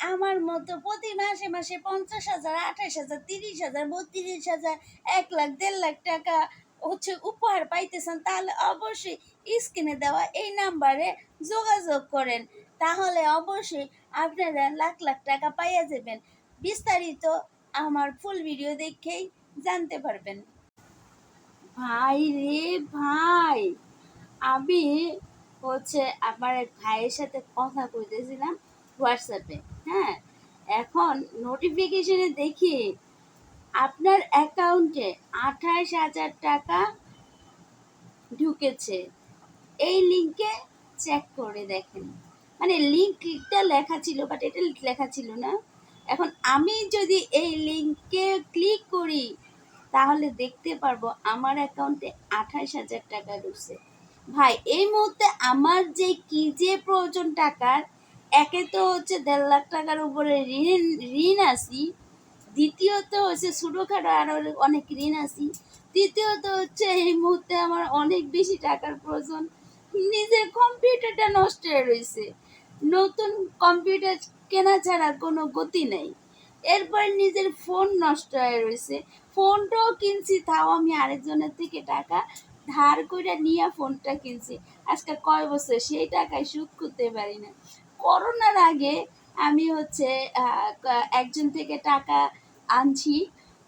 আমার মতো প্রতি মাসে মাসে পঞ্চাশ হাজার, আঠাশ হাজার, তিরিশ হাজার, বত্রিশ হাজার, এক লাখ, দেড় লাখ টাকা হচ্ছে উপহার পাইতেছেন, তাহলে অবশ্যই স্ক্রিনে দেওয়া এই নাম্বারে যোগাযোগ করেন। তাহলে অবশ্যই আপনারা লাখ লাখ টাকা পাইয়া যাবেন। বিস্তারিত আমার ফুল ভিডিও দেখেই জানতে পারবেন। ভাই রে ভাই, আমি হচ্ছে আমার এক ভাইয়ের সাথে কথা কইতেছিলাম। হোয়াটসঅ্যাপে। হ্যাঁ এখন নোটিফিকেশনে দেখি আপনার অ্যাকাউন্টে আঠাশ হাজার টাকা ঢুকেছে। এই লিঙ্কে চেক করে দেখেন। মানে লিঙ্কটা লেখা ছিল বাট এটা লেখা ছিল না। এখন আমি যদি এই লিঙ্কে ক্লিক করি, তাহলে দেখতে পারব আমার অ্যাকাউন্টে আঠাশ হাজার টাকা ঢুকছে। ভাই, এই মুহূর্তে আমার যে কি যে প্রয়োজন টাকার একে তো হচ্ছে দেড় লাখ টাকার উপরে ঋণ ঋণ আছি দ্বিতীয়ত হচ্ছে ছোটোখাটো আরও অনেক ঋণ আছি তৃতীয়ত হচ্ছে এই মুহূর্তে আমার অনেক বেশি টাকার প্রয়োজন। নিজের কম্পিউটারটা নষ্ট হয়ে রয়েছে নতুন কম্পিউটার কেনা ছাড়া কোনো গতি নেই। এরপর নিজের ফোন নষ্ট হয়ে রয়েছে ফোনটাও কিনছি, তাও আমি আরেকজনের থেকে টাকা ধার করে নিয়ে ফোনটা কিনছি। আজকে কয় বছর? সেই টাকায় সুদ করতে পারি না। করোনার আগে আমি হচ্ছে একজন থেকে টাকা আনছি।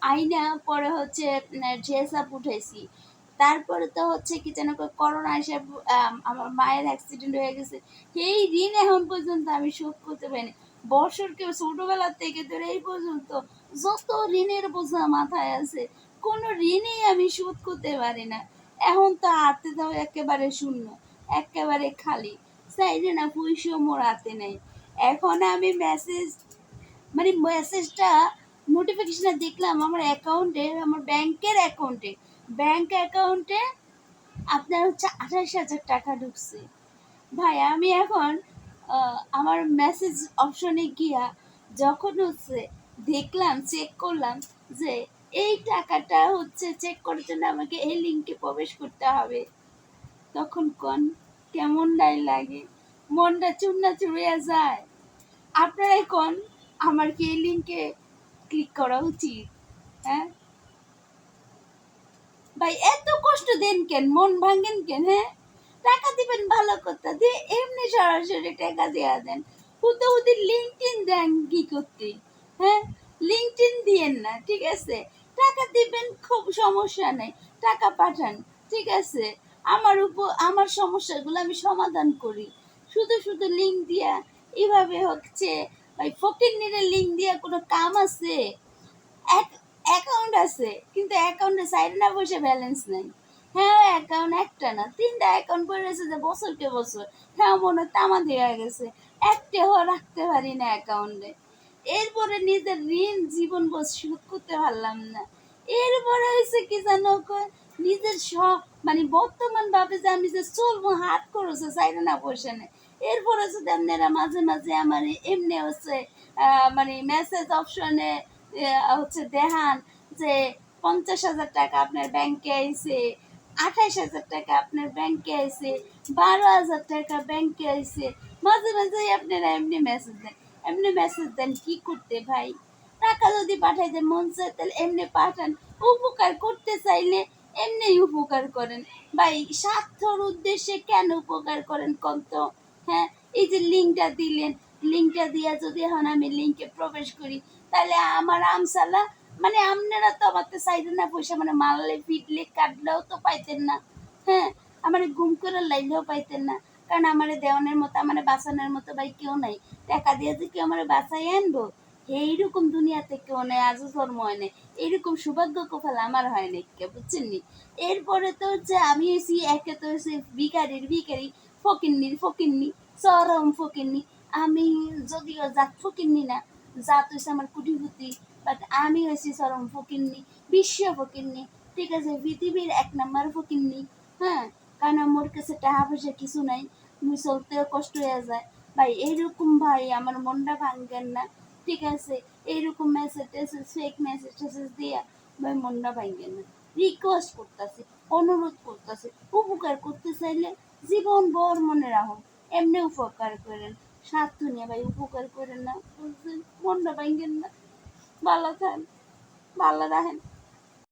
আইনা পরে হচ্ছে ড্রেস আপ উঠেছি। তারপরে তো হচ্ছে কি যেন করোনা এসে আমার মায়ের অ্যাক্সিডেন্ট হয়ে গেছে। সেই ঋণ এখন পর্যন্ত আমি শোধ করতে পারিনি। বছরকে ছোটবেলা থেকে ধরে এই পর্যন্ত যত ঋণের বোঝা মাথায় আছে, কোনো ঋণই আমি শোধ করতে পারি না। এখন তো দাও একেবারে শূন্য, একেবারে খালি। সাইডে না পয়সা মোর হাতে নেই। এখন আমি মেসেজ মানে মেসেজটা নোটিফিকেশনে দেখলাম আমার অ্যাকাউন্টে আমার ব্যাংকের অ্যাকাউন্টে ব্যাংক অ্যাকাউন্টে আপনার হচ্ছে আঠাশ হাজার টাকা ঢুকছে। ভাই, আমি এখন আমার মেসেজ অপশনে গিয়া যখন হচ্ছে দেখলাম চেক করলাম যে এই টাকাটা হচ্ছে চেক করার জন্য আমাকে এই লিঙ্কে প্রবেশ করতে হবে। তখন কোন কেমন নাই লাগে? মনটা চূর্ণা চুড়িয়া যায়। আপনারা এখন আমার কি লিঙ্কে ক্লিক করা উচিত হ্যাঁ? ভাই, এত কষ্ট দেন কেন? মন ভাঙেন কেন হ্যাঁ? টাকা দিবেন ভালো কথা দিয়ে এমনি সরাসরি টাকা দেওয়া দেন। হুতে হুতে লিঙ্কটিন দেন কি করতে হ্যাঁ? লিঙ্কটিন দিয়েন না, ঠিক আছে? টাকা দিবেন, খুব সমস্যা নেই। টাকা পাঠান, ঠিক আছে? আমার উপর, আমার সমস্যাগুলো আমি সমাধান করি। শুধু শুধু লিঙ্ক দিয়া, এভাবে হচ্ছে, ওই ফকির লিঙ্ক দিয়া কোনো কাম আছে? এক অ্যাকাউন্ট আছে, কিন্তু অ্যাকাউন্টে সাইড না বসে ব্যালেন্স নেই। হ্যাঁ অ্যাকাউন্ট একটা না, তিনটা অ্যাকাউন্ট পড়ে রয়েছে যে বছরকে বছর। হ্যাঁ মনে হয় তামা দেওয়া গেছে। একটাও রাখতে পারি না অ্যাকাউন্টে এরপরে নিজের ঋণ জীবন বস শোধ করতে পারলাম না। এরপরে হয়েছে কি জানো নিজের সব মানে বর্তমান ভাবে যে আমি যে চলবো, হাত করেছে সাইডে না বসে নেই এরপরে যদি আপনারা মাঝে মাঝে আমার এমনি হচ্ছে মানে মেসেজ অপশনে হচ্ছে দেখান যে পঞ্চাশ হাজার টাকা আপনার ব্যাংকে আইছে, আঠাইশ হাজার টাকা আপনার ব্যাংকে আইছে, বারো হাজার টাকা ব্যাংকে আইছে। মাঝে মাঝে আপনারা এমনি মেসেজ দেন। এমনি মেসেজ দেন, কি করতে ভাই? টাকা যদি পাঠাইতে মন চায়, তাহলে এমনি পাঠান। উপকার করতে চাইলে এমনি উপকার করেন। ভাই, স্বার্থর উদ্দেশ্যে কেন উপকার করেন কম তো? হ্যাঁ এই যে লিঙ্কটা দিলেন, লিঙ্কটা দিয়া যদি এখন আমি লিঙ্কে প্রবেশ করি, তাহলে আমার আমসালা মানে আপনারা তো আমার তো সাইডে না পয়সা মানে মারলে, পিটলে, কাটলেও তো পাইতেন না। হ্যাঁ আমার গুম করে লাইলেও পাইতেন না। কারণ আমার দেওয়ানের মতো, আমার বাঁচানোর মতো ভাই কেউ নাই। টাকা দিয়ে যে কেউ আমার বাঁচাই আনব এইরকম দুনিয়াতে কেউ নেই, আজও জন্ম হয় নাই। এইরকম সৌভাগ্য কপাল আমার হয় নাই কে বুঝছেন নি? এরপরে তো হচ্ছে আমি হয়েছি একে তো হচ্ছে ভিকারির ভিকারি ফকিন্নির ফকিন্নি, চরম ফকিন্নি। আমি যদিও জাত ফকিন্নি না, জাত হয়েছে আমার কুটিপুতি বাট আমি হয়েছি চরম ফকিন্নি, বিশ্ব ফকিন্নি। ঠিক আছে, পৃথিবীর এক নাম্বার ফকিন্নি হ্যাঁ? কারণ আমার কাছে টাকা পয়সা কিছু নাই তুমি চলতেও কষ্ট হয়ে যায়। ভাই, এইরকম ভাই আমার মনটা ভাঙবেন না। ঠিক আছে এইরকম মেসেজ টেসেজ ফেক মেসেজ টেসেজ দিয়া ভাই মনটা ভাঙবেন না রিকোয়েস্ট করতেছি অনুরোধ করতেছি উপকার করতে চাইলে জীবন বর মনে রাখুন এমনি উপকার করেন স্বার্থ নিয়ে ভাই উপকার করেন না মনটা ভাঙ্গেন না ভালো থাকেন ভালো রাখেন